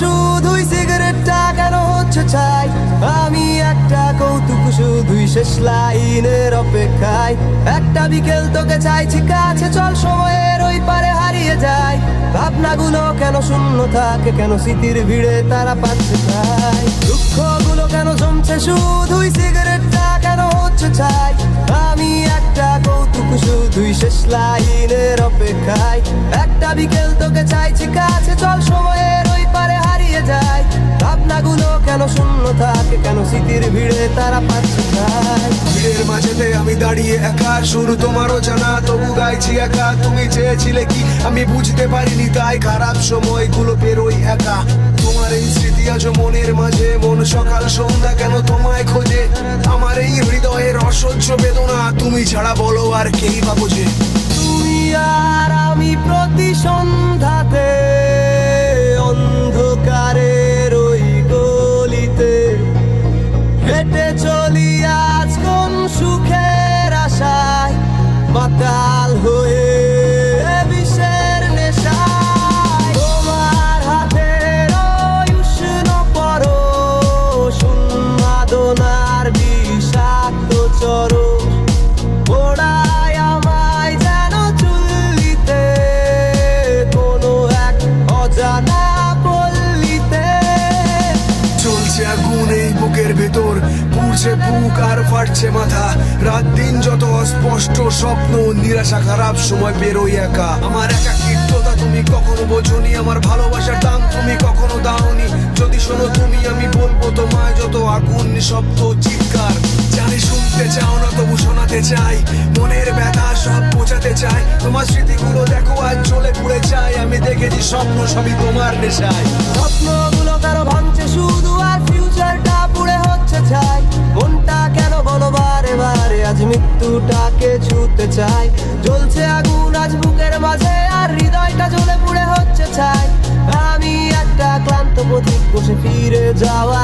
শুধুই সিগারেটটা কেন হচ্ছে চাই? আমি একটা কৌতুক, শুধুই শেষ লাইনের অপেক্ষায়। একটা বিকেল তোকে চাইছি কাছে, চল সময়ের ওই পারে হারিয়ে যায় ভাবনাগুলো কেন শূন্য থাকে, কেন স্মৃতির ভিড়ে তারা পাচ্ছে চাই দুঃখগুলো কেন জমছে, শুধুই সিগারেটটা কেন হচ্ছে চাই? আমি একটা কৌতুক, শুধুই শেষ লাইনের অপেক্ষায়। একটা বিকেল তোকে চাইছি কাছে, চল সময়ের স্মৃতির ভিড়ে তারা পাচ্ছে ভিড়ের মাঝেতে আমি দাঁড়িয়ে একা শুরু তোমারও জানা, তবু গাইছি একা। তুমি চেয়েছিলে কি? আমি বুঝতে পারিনি তাই খারাপ সময়গুলো পেরোই একা। তোমার এই স্মৃতি আজ মনের মাঝে, মন সকাল সন্ধ্যা কেন তোমায় খোঁজে? আমার এই হৃদয়ের অসহ্য বেদনা, তুমি ছাড়া বলো আর কেই বা বোঝে? তুমি আর আমি ভেতর, পুড়ছে বুক আর ফাটছে মাথা। রাত দিন যত অস্পষ্ট স্বপ্ন, নিরাশা খারাপ সময় বেরোই একা। আমার একাকিত্বতা তুমি কখনো বোঝনি, আমার ভালোবাসার দাম তুমি কখনো দাওনি। যদি শোনো তুমি, আমি বলব তোমায় যত আগুন শব্দ চিৎকার। জানি শুনতে চাও না, তবু শোনাতে চাই। মনের ব্যথা সব বোঝাতে চাই। তোমার স্মৃতিগুলো দেখো, আজ চলে পুড়ে চাই আমি দেখেছি স্বপ্ন সবই তোমার নেশায়। স্বপ্নগুলো মৃত্যুটাকে ছুতে চাই। জ্বলছে আগুন, আজ বুকের মাঝে, আর হৃদয়টা জ্বলে পুড়ে হচ্ছে চাই আমি একটা ক্লান্ত পথিক, বসে ফিরে অপেক্ষায়